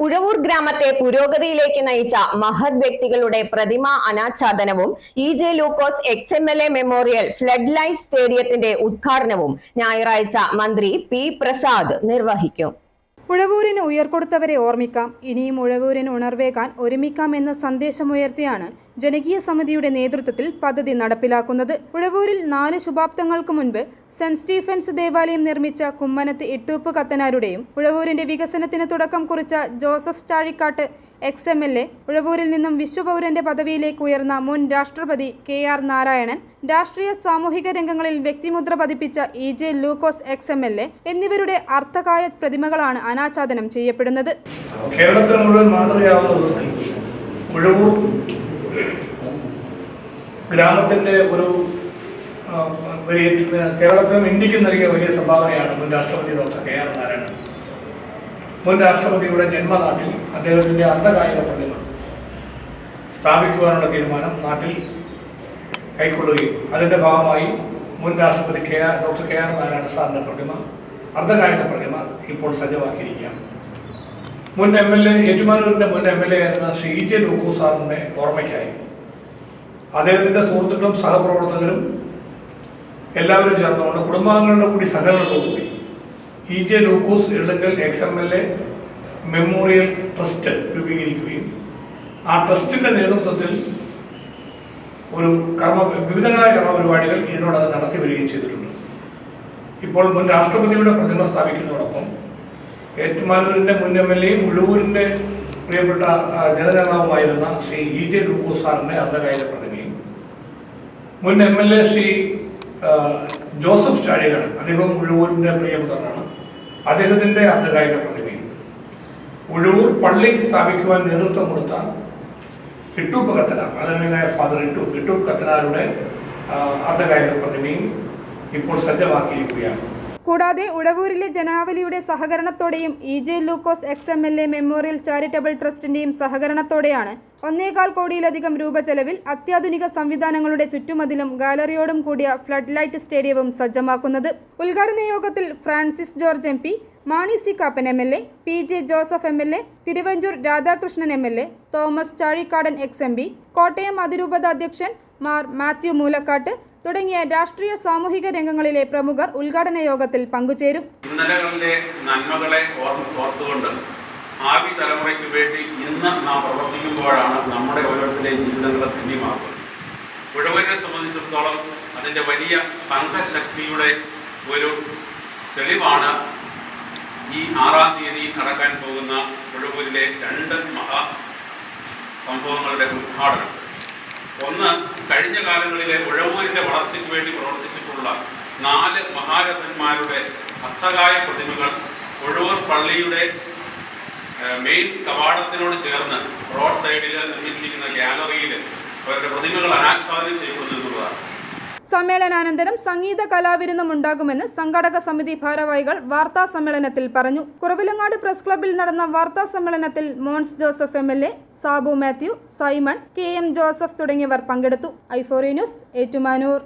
ഉഴവൂർ ഗ്രാമത്തെ പുരോഗതിയിലേക്ക് നയിച്ച മഹത് വ്യക്തികളുടെ പ്രതിമ അനാച്ഛാദനവും E J Lukose ex M L A memorial flood light സ്റ്റേഡിയത്തിന്റെ ഉദ്ഘാടനവും ഞായറാഴ്ച മന്ത്രി പി പ്രസാദ് നിർവഹിക്കും. ഉഴവൂരിന് ഉയർക്കൊടുത്തവരെ ഓർമ്മിക്കാം. ഇനിയും ഉഴവൂരിന് ഉണർവേകാൻ ഒരുമിക്കാം എന്ന സന്ദേശമുയർത്തിയാണ് ജനകീയ സമിതിയുടെ നേതൃത്വത്തിൽ പദ്ധതി നടപ്പിലാക്കുന്നത്. ഉഴവൂരിൽ നാല് ശുഭാപ്തങ്ങൾക്ക് മുൻപ് സെന്റ് സ്റ്റീഫൻസ് ദേവാലയം നിർമ്മിച്ച കുമ്മനത്ത് എട്ടൂപ്പ് കത്തനാരുടെയും ഉഴവൂരിന്റെ വികസനത്തിന് തുടക്കം കുറിച്ച Joseph Chazhikkatt ex M L A ഉഴവൂരിൽ നിന്നും വിശ്വപൗരന്റെ പദവിയിലേക്ക് ഉയർന്ന മുൻ രാഷ്ട്രപതി കെ ആർ നാരായണൻ രാഷ്ട്രീയ സാമൂഹിക രംഗങ്ങളിൽ വ്യക്തിമുദ്ര പതിപ്പിച്ച E J Lukose ex M L A എന്നിവരുടെ അർത്ഥകായ പ്രതിമകളാണ് അനാച്ഛാദനം ചെയ്യപ്പെടുന്നത്. കേരളത്തിന് മുഴുവൻ മാതൃകയാവുന്ന വിധത്തിൽ ഉഴവൂർ ഗ്രാമത്തിന്റെ ഒരു കേരളത്തിനും ഇന്ത്യക്കും നൽകിയ വലിയ സംഭാവനയാണ് മുൻ രാഷ്ട്രപതി ഡോക്ടർ കെ ആർ നാരായണൻ. മുൻ രാഷ്ട്രപതിയുടെ ജന്മനാട്ടിൽ അദ്ദേഹത്തിന്റെ അർദ്ധകായിക പ്രതിമ സ്ഥാപിക്കുവാനുള്ള തീരുമാനം നാട്ടിൽ കൈക്കൊള്ളുകയും അതിന്റെ ഭാഗമായി മുൻ രാഷ്ട്രപതി K R doctor K R Narayana സാറിന്റെ പ്രതിമ അർദ്ധകായിക പ്രതിമ ഇപ്പോൾ സജ്ജമാക്കിയിരിക്കുകയാണ്. മുൻ എം എൽ എ ഏറ്റുമാനൂരിന്റെ മുൻ എം എൽ എ ആയിരുന്ന ശ്രീ ജെ ലൂക്കു സാറിന്റെ ഓർമ്മയ്ക്കായി അദ്ദേഹത്തിന്റെ സുഹൃത്തുക്കളും സഹപ്രവർത്തകരും എല്ലാവരും ചേർന്നുകൊണ്ട് കുടുംബാംഗങ്ങളുടെ കൂടി സഹകരണത്തോടുകൂടി E J Lukose Ezhuthankal ex M L A memorial trust രൂപീകരിക്കുകയും ആ ട്രസ്റ്റിന്റെ നേതൃത്വത്തിൽ ഒരു കർമ്മ വിവിധങ്ങളായ കർമ്മപരിപാടികൾ ഇതിനോടകം നടത്തി വരികയും ചെയ്തിട്ടുണ്ട്. ഇപ്പോൾ മുൻ രാഷ്ട്രപതിയുടെ പ്രതിമ സ്ഥാപിക്കുന്നതോടൊപ്പം ഏറ്റുമാനൂരിന്റെ മുൻ എം എൽ എയും ഉഴവൂരിന്റെ പ്രിയപ്പെട്ട ജനനേതാവുമായിരുന്ന ശ്രീ ഇ ജെ ലൂക്കോസ് സാറിന്റെ അർദ്ധകായിക പ്രതിമയും മുൻ M L A Shri Joseph Chazhikadan അദ്ദേഹം ഉഴവൂരിന്റെ പ്രിയപുത്രനാണ്. അദ്ദേഹത്തിന്റെ അർദ്ധകായിക പ്രതിമയും ഉഴവൂർ പള്ളി സ്ഥാപിക്കുവാൻ നേതൃത്വം കൊടുത്ത ഇട്ടൂപ്പ് കത്തനാർ ആദരണീയനായ ഫാദർ ഇട്ടു ഇട്ടൂപ്പ് കത്തനാരുടെ അർദ്ധകായിക പ്രതിമയും ഇപ്പോൾ സജ്ജമാക്കിയിരിക്കുകയാണ്. കൂടാതെ ഉഴവൂരിലെ ജനാവലിയുടെ സഹകരണത്തോടെയും E J Lukose ex M L A memorial charitable ട്രസ്റ്റിന്റെയും സഹകരണത്തോടെയാണ് ഒന്നേകാൽ കോടിയിലധികം രൂപ ചെലവിൽ അത്യാധുനിക സംവിധാനങ്ങളുടെ ചുറ്റുമതിലും ഗാലറിയോടും കൂടിയ ഫ്ലഡ് ലൈറ്റ് സ്റ്റേഡിയവും സജ്ജമാക്കുന്നത്. ഉദ്ഘാടന യോഗത്തിൽ Francis George M P Mani C Kappan M L A P J Joseph M L A Thiruvanchoor Radhakrishnan M L A Thomas Chazhikadan ex M P Kottayam അതിരൂപത അധ്യക്ഷൻ മാർ മാത്യു മൂലക്കാട്ട് തുടങ്ങിയ രാഷ്ട്രീയ സാമൂഹിക രംഗങ്ങളിലെ പ്രമുഖർ ഉദ്ഘാടന യോഗത്തിൽ പങ്കുചേരും. ഇന്നലകളിലെ നന്മകളെ ഓർത്തുകൊണ്ട് ഭാവി തലമുറയ്ക്ക് വേണ്ടി ഇന്ന് നാം പ്രവർത്തിക്കുമ്പോഴാണ് നമ്മുടെ ഓരോരുത്തരുടെയും ജീവിതങ്ങളെ ധന്യമാകുന്നത് മുഴുവനെ സംബന്ധിച്ചിടത്തോളം അതിന്റെ വലിയ സംഘശക്തിയുടെ ഒരു തെളിവാണ് ഈ ആറാം തീയതി നടക്കാൻ പോകുന്ന ഉഴവൂരിലെ രണ്ട് മഹാ സംഭവങ്ങളുടെ ഉദ്ഘാടനം. ഒന്ന് കഴിഞ്ഞ കാലങ്ങളിലെ ഉഴവൂരിന്റെ വളർച്ചയ്ക്ക് വേണ്ടി പ്രവർത്തിച്ചിട്ടുള്ള നാല് മഹാരഥന്മാരുടെ അർത്ഥകായ പ്രതിമകൾ ഉഴവൂർ പള്ളിയുടെ മെയിൻ കവാടത്തിനോട് ചേർന്ന് റോഡ് സൈഡിൽ നിർമ്മിച്ചിരിക്കുന്ന ഗ്യാലറിയിൽ അവരുടെ പ്രതിമകൾ അനാച്ഛാദനം ചെയ്യപ്പെടുന്നു എന്നുള്ളതാണ്. സമ്മേളനാനന്തരം സംഗീത കലാവിരുന്നും ഉണ്ടാകുമെന്ന് സംഘാടക സമിതി ഭാരവാഹികൾ വാർത്താ സമ്മേളനത്തിൽ പറഞ്ഞു. കുറവിലങ്ങാട് പ്രസ് ക്ലബ്ബിൽ നടന്ന വാർത്താ സമ്മേളനത്തിൽ Mons Joseph M L A Sabu Mathew Simon K M Joseph തുടങ്ങിയവർ പങ്കെടുത്തു. ഐഫോറി ന്യൂസ് ഏറ്റുമാനൂർ.